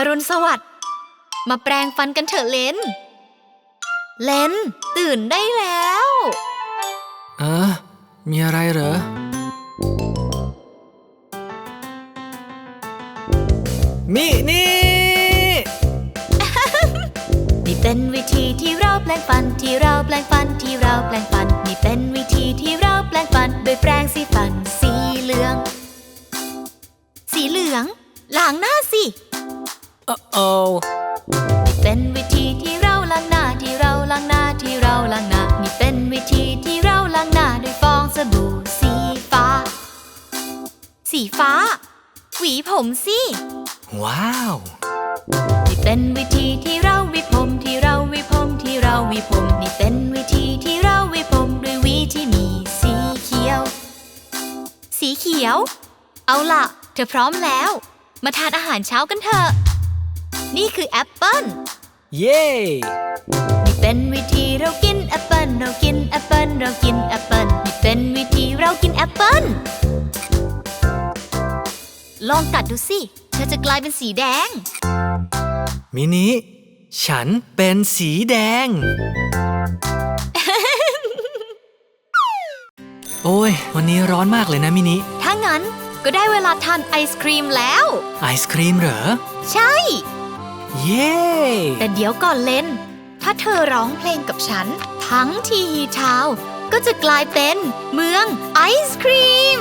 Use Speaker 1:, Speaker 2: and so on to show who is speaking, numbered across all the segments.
Speaker 1: อรุณสวัสดิ์ มาแปรงฟันกันเถอะเลน เลน ตื่นได้แล้ว
Speaker 2: เออมีอะไรเหรอ มินี่
Speaker 1: นี่เป็นวิธีที่เราแปลงฟันที่เราแปลงฟันที่เราแปลงฟัน นี่เป็นวิธีที่เราแปลงฟันโดยแปรงสีฟันสีเหลืองสี
Speaker 2: โอ้โอ
Speaker 1: นี่เป็นวิธีที่เราล้างหน้าที่เราล้างหน้าที่เราล้างหน้านี่เป็นวิธีที่เราล้างหน้าด้วยฟองสบู่สีฟ้า สีฟ้า หวีผมสิ
Speaker 2: ว้าว
Speaker 1: นี่เป็นวิธีที่เราหวิผมที่เราหวิผมที่เราหวิผมนี่เป็นวิธีที่เราหวิผมด้วยหวีที่มีสีเขียว สีเขียว เอาล่ะ เธอพร้อมแล้ว มาทานอาหารเช้ากันเถอะ นี่คือแอปเปิ้ล
Speaker 2: เย้
Speaker 1: นี่เป็นวิธีเรากินแอปเปิ้ลเรากินแอปเปิ้ลเรากินแอปเปิ้ลนี่เป็นวิธีเรากินแอปเปิ้ล ลองกัดดูสิ เธอจะกลายเป็นสีแดง
Speaker 2: มินิ ฉันเป็นสีแดง โอ้ย วันนี้ร้อนมากเลยนะมินิ
Speaker 1: ถ้างั้นก็ได้เวลาทานไอศครีมแล้ว
Speaker 2: ไอศครีมเหรอ
Speaker 1: ใช่
Speaker 2: เย้
Speaker 1: แต่เดี๋ยวก่อนเล่น ถ้าเธอร้องเพลงกับฉัน ทั้งทีฮีทาวน์ก็จะกลายเป็นเมืองไอศครีม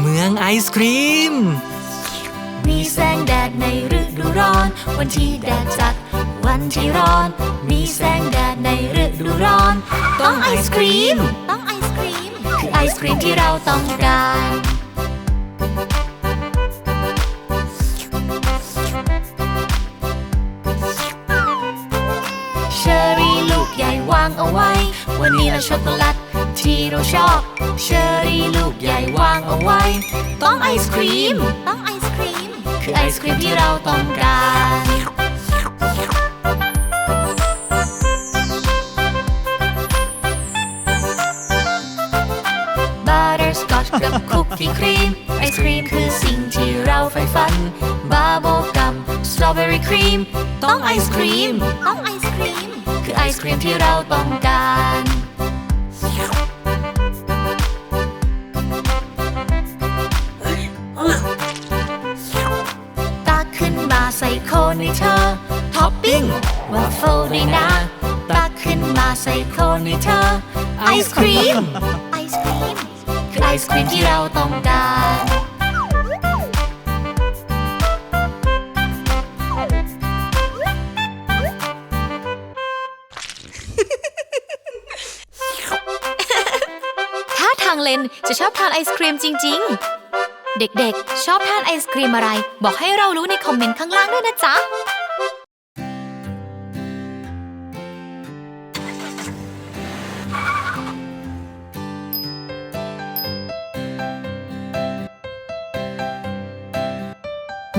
Speaker 2: เมืองไอศครีม
Speaker 1: มีแสงแดดในฤดูร้อน วันที่แดดจัด วันที่ร้อน มีแสงแดดในฤดูร้อน ต้องไอศครีม ต้องไอศครีม คือไอศครีมที่เราต้องการางเอาไว้ วันนี้ละช็อกโกแลตที่เราชอบ เชอรี่ลูกใหญ่วางเอาไว้ ต้องไอศครีม ต้องไอศครีม คือไอศครีมที่เราต้องการบัตเตอร์สกอตกับคุกกี้ครีม ไอศครีมคือสิ่งที่เราใฝ่ฝัน บาโบกับ ตรอเบอรี่ครีมต้องไอศครีม ต้องไอศครีม คือไอศครีมที่เราต้องการตักขึ้นมาใส่โคนในเธอท็อปปิ้งวาฟเฟิลด้วยนะตักขึ้นมาใส่โคนในเธอไอศครีม ไอศครีม คือไอศครีมที่เราต้องการ เลนจะชอบทานไอศครีมจริง ๆ เด็กๆ ชอบทานไอศครีมอะไร บอกให้เรารู้ในคอมเมนต์ข้างล่างด้วยนะจ๊ะ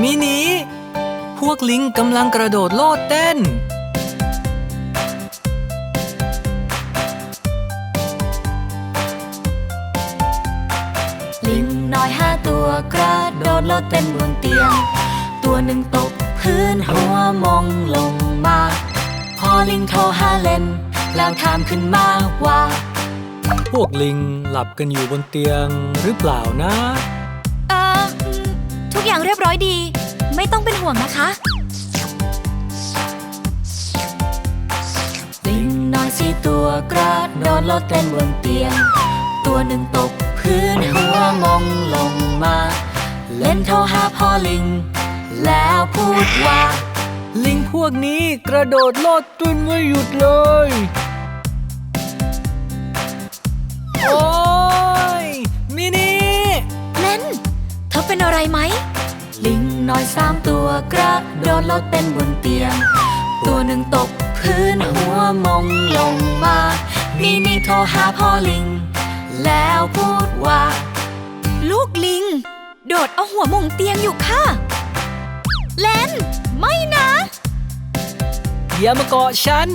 Speaker 2: มินิ พวกลิงกำลังกระโดดโลดเต้น
Speaker 1: โดดโลดเต้นบนเตียง ตัวหนึ่งตกพื้นหัวมองลงมา พอลิงโทรหาเลนแล้วถามขึ้นมาว่า
Speaker 2: พวกลิงหลับกันอยู่บนเตียงหรือเปล่านะ
Speaker 1: เอ่ออืมทุกอย่างเรียบร้อยดี ไม่ต้องเป็นห่วงนะคะ ลิงน้อยสี่ตัวกระโดดโลดเต้นบนเตียง ตัวหนึ่งตกพื้นหัวมองลงมา เล่นโทรหาพ่อลิง แล้วพูดว่า
Speaker 2: ลิงพวกนี้กระโดดโลดเต้นไม่หยุดเลย โอ้ยมินิ
Speaker 1: เล่น เธอเป็นอะไรไหม ลิงน้อยสามตัวกระโดดโลดเต้นบนเตียง ตัวหนึ่งตกพื้นหัวมองลงมามีนี่โทรหาพ่อลิง แล้วพูดว่า ลูกลิง โดดเอาหัวมุงเตียงอยู่ค่ะ เล่นไม่นะ
Speaker 2: อย่ามาเกาะฉัน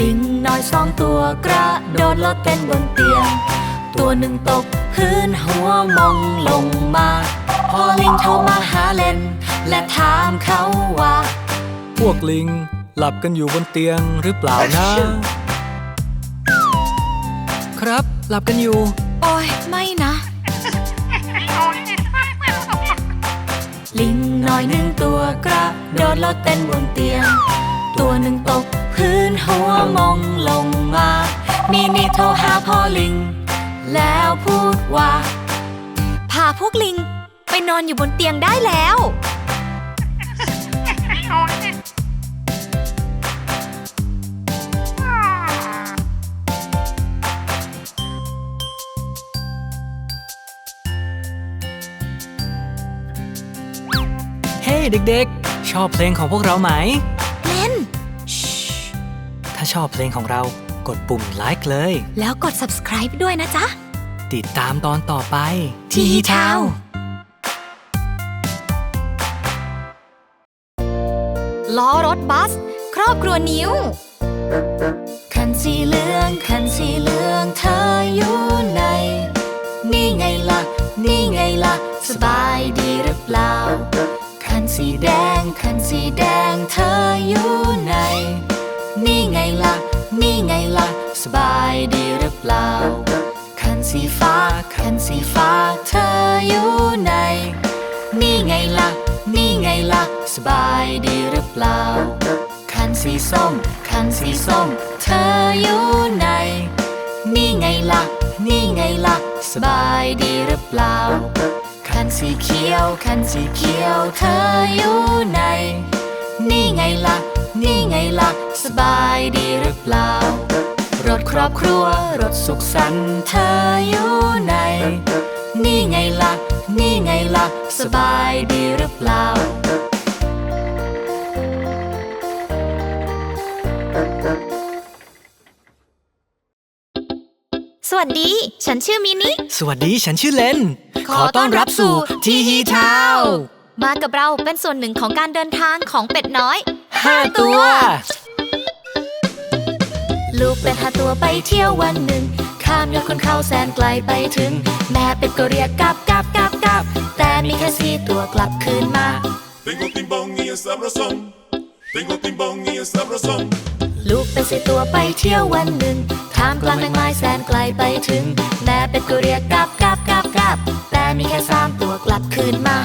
Speaker 1: ลิงน้อยสองตัวกระโดดโลดเต้นบนเตียง ตัวหนึ่งตกพื้นหัวมองลงมา พอลิงโทรมาหาเลน และถามเขาว่า
Speaker 2: พวกลิง หลับกันอยู่บนเตียงหรือเปล่านะ ครับ หลับกันอยู่
Speaker 1: โอ้ยไม่นะ ลิงน้อยหนึ่งตัวกระโดดโลดเต้นบนเตียง ตัวหนึ่งตกพื้นหัวมองลงมามีนี่โทรหาพ่อลิง แล้วพูดว่าพาพวกลิงไปนอนอยู่บนเตียงได้แล้ว
Speaker 2: เฮ้เด็กๆ ชอบเพลงของพวกเราไหม
Speaker 1: เล่น
Speaker 2: ถ้าชอบเพลงของเรากดปุ่มไลค์เลย
Speaker 1: แล้วกด subscribe ด้วยนะจ๊ะ
Speaker 2: ติดตามตอนต่อไป
Speaker 1: ทีเท้าล้อรถบัส ครอบครัวนิ้ว คันสีเหลือง คันสีเหลืองเธออยู่ไหนนี่ไงล่ะ นี่ไงล่ะ สบายดี สีแดง คันสีแดงเธออยู่ไหน นี่ไงล่ะ นี่ไงล่ะ สบายดีหรือเปล่า คันสีฟ้า คันสีฟ้าเธออยู่ไหน นี่ไงล่ะ นี่ไงล่ะ สบายดีหรือเปล่า คันสีส้ม คันสีส้ม เธออยู่ไหน นี่ไงล่ะ นี่ไงล่ะ สบายดีหรือเปล่า สีเขียวคันสีเขียวเธออยู่ไหน นี่ไงล่ะ นี่ไงล่ะ สบายดีหรือเปล่า รถครอบครัวรถสุขสันต์เธออยู่ไหน นี่ไงล่ะ นี่ไงล่ะ สบายดีหรือเปล่า วัสดี ฉันชื่อมินิ
Speaker 2: สวัสดีฉันชื่อเลน
Speaker 1: ขอต้อนรับสู่
Speaker 2: ทีฮีเท้า
Speaker 1: มากับเราเป็นส่วนหนึ่งของการเดินทางของเป็ดน้อย
Speaker 2: ห้าตัว
Speaker 1: ลูกเป็ดห้าตัวไปเที่ยววันหนึ่ง ข้ามยอดคนเขาแสนไกลไปถึง แม่เป็ดก็เรียกกลับกลับกลับกลับ แต่มีแค่สี่ตัวกลับคืนมา
Speaker 3: Tengo timbón y es sabrosón. Tengo timbón y es sabrosón.
Speaker 1: ลูกเป็ดสี่ตัวไปเที่ยววันหนึ่งท่ามกลางแมงไม้แสนไกลไปถึง แม่เป็ดก็เรียกกลับกลับกลับกลับแต่มีแค่สามตัวกลับคืนมา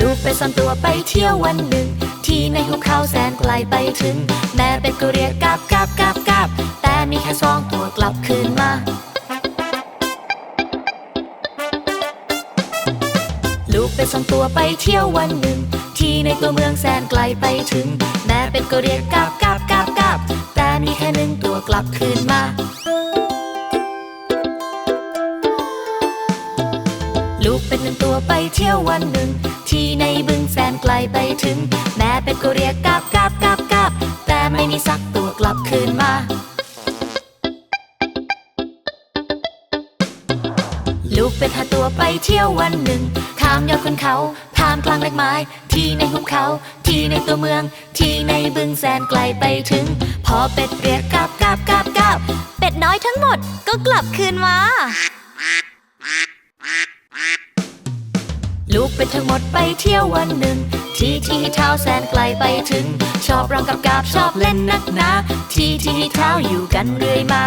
Speaker 1: ลูกเป็ดสองตัวไปเที่ยววันหนึ่ง ที่ในหุบเขาแสนไกลไปถึง แม่เป็ดก็เรียกกลับกลับกลับกลับแต่มีแค่สองตัวกลับคืนมาลูกเป็ดสองตัวไปเที่ยววันหนึ่ง ที่ในตัวเมืองแสนไกลไปถึง แม่เป็ดก็เรียกกับกลับกลับกลับแต่มีแค่หนึ่งตัวกลับคืนมาลูกเป็ดหนึ่งตัวไปเที่ยววันหนึ่ง ที่ในบึงแสนไกลไปถึง แม่เป็ดก็เรียกกับกลับกลับกลับแต่ไม่มีสักตัวกลับคืนมาลูกเป็ดหาตัวไปเที่ยววันหนึ่งข้ามยอดคนเขาามกลางแมกไม้ ที่ในหุบเขา ที่ในตัวเมือง ที่ในบึงแสนไกลไปถึง พอเป็ดเรียกกลับกลับกลับกลับเป็ดน้อยทั้งหมดก็กลับคืนมา ลูกเป็ดทั้งหมดไปเที่ยววันหนึ่ง ที่ที่เท้าแสนไกลไปถึง ชอบร้องกับกาบชอบเล่นนักหนา ที่ที่เท้าอยู่กันเรื่อยมา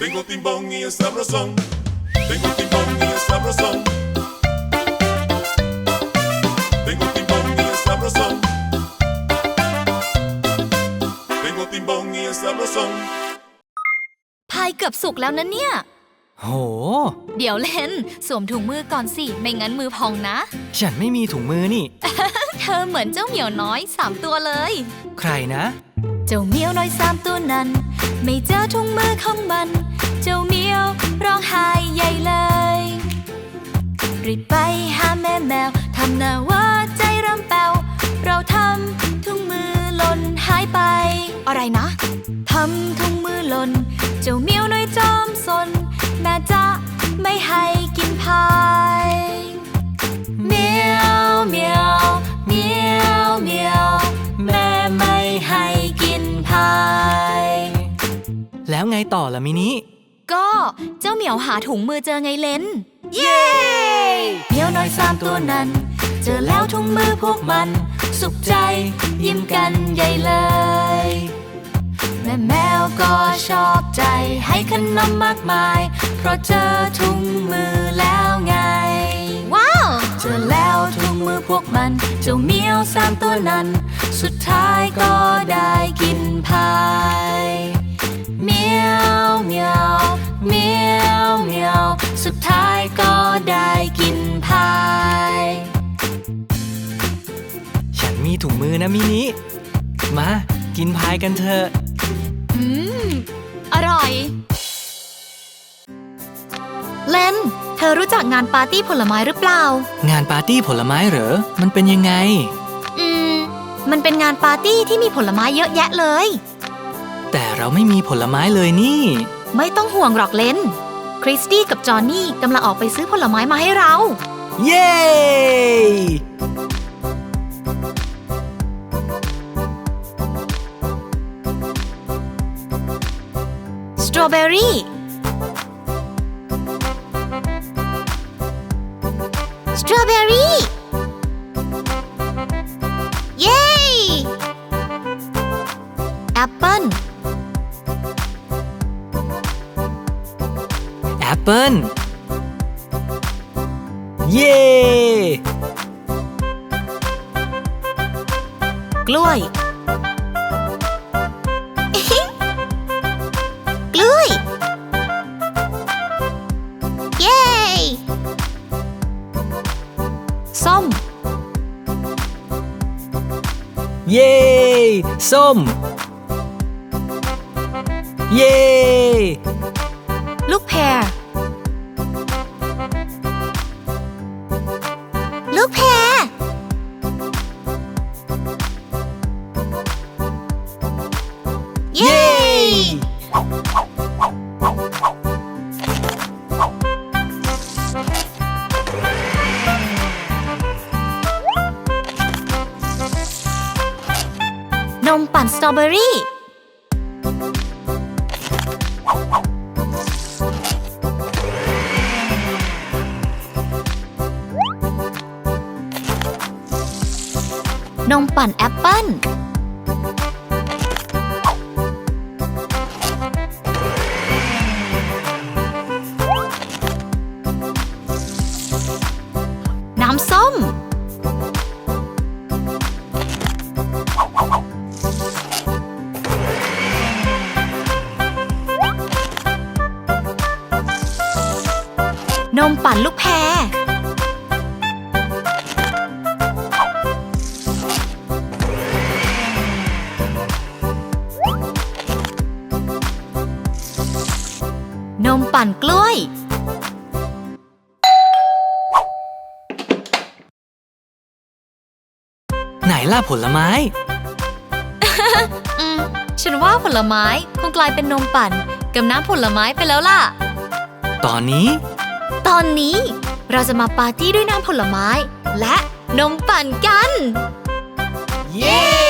Speaker 3: Tengo timbón y es sabrosón. Tengo timbón y es sabrosón. Timbón y es sabrosón.
Speaker 1: พายเกือบสุกแล้วนะเนี่ย
Speaker 2: โห
Speaker 1: เดี๋ยวเล่น สวมถุงมือก่อนสิ ไม่งั้นมือพองนะ
Speaker 2: ฉันไม่มีถุงมือนี่
Speaker 1: เธอเหมือนเจ้าเหมียวน้อยสามตัวเลย
Speaker 2: ใครนะ
Speaker 1: เจ้าเหมียวน้อยสามตัวนั้น ไม่เจอถุงมือของมัน เจ้าเหมียวร้องไห้ใหญ่เลยรีบไปหาแม่แมวทำหน้าว่าใจรำแปวเราทำถุงมือ หล่นหายไป อะไรนะ ทำถุงมือหล่น เจ้าเหมียวน้อยจอมสน แม่จะไม่ให้กินพายเมียวเมียวเมียวเมียวแม่ไม่ให้กินพาย
Speaker 2: แล้วไงต่อล่ะมินิ
Speaker 1: ก็เจ้าเหมียวหาถุงมือเจอไงเลนเย้เหมียวน้อยสามตัวนั้น เจอแล้วถุงมือพวกมัน สุขใจ ยิ้มกันใหญ่เลย แม่แมวก็ชอบใจให้ขนมมากมาย เพราะเจอถุงมือแล้วไง ว้าว เจอแล้วถุงมือพวกมันเจ้าเหมียวสามตัวนั้น สุดท้ายก็ได้กินพายเมียวเมียวเมียวเมียวสุดท้ายก็ได้กินพาย
Speaker 2: ถุงมือนะมินิมา กินพายกันเถอะ
Speaker 1: อืม อร่อย เลน เธอรู้จักงานปาร์ตี้ผลไม้หรือเปล่า
Speaker 2: งานปาร์ตี้ผลไม้เหรอ มันเป็นยังไง
Speaker 1: อืม มันเป็นงานปาร์ตี้ที่มีผลไม้เยอะแยะเลย
Speaker 2: แต่เราไม่มีผลไม้เลยนี่
Speaker 1: ไม่ต้องห่วงหรอกเลน คริสตี้กับจอห์นนี่กำลังออกไปซื้อผลไม้มาให้เรา
Speaker 2: เย้
Speaker 1: ตรอเบอรี่ สตรอเบอรี่ เย้แอปเปิ้ล
Speaker 2: แอปเปิ้ลเย้
Speaker 1: กล้วย เย้ส้ม
Speaker 2: เย้
Speaker 1: ลูกแพร อเบอรี่ นมปั่นแอปเปิ้ล นมปั่นลูกแพรนมปั่นกล้วย
Speaker 2: ไหนล่ะผลไม้
Speaker 1: อืม ฉันว่าผลไม้คงกลายเป็นนมปั่นกับน้ำผลไม้ไปแล้วล่ะ
Speaker 2: ตอนนี้
Speaker 1: ตอนนี้เราจะมาปาร์ตี้ด้วยน้ำผลไม้ และนมปั่นกัน
Speaker 2: เย้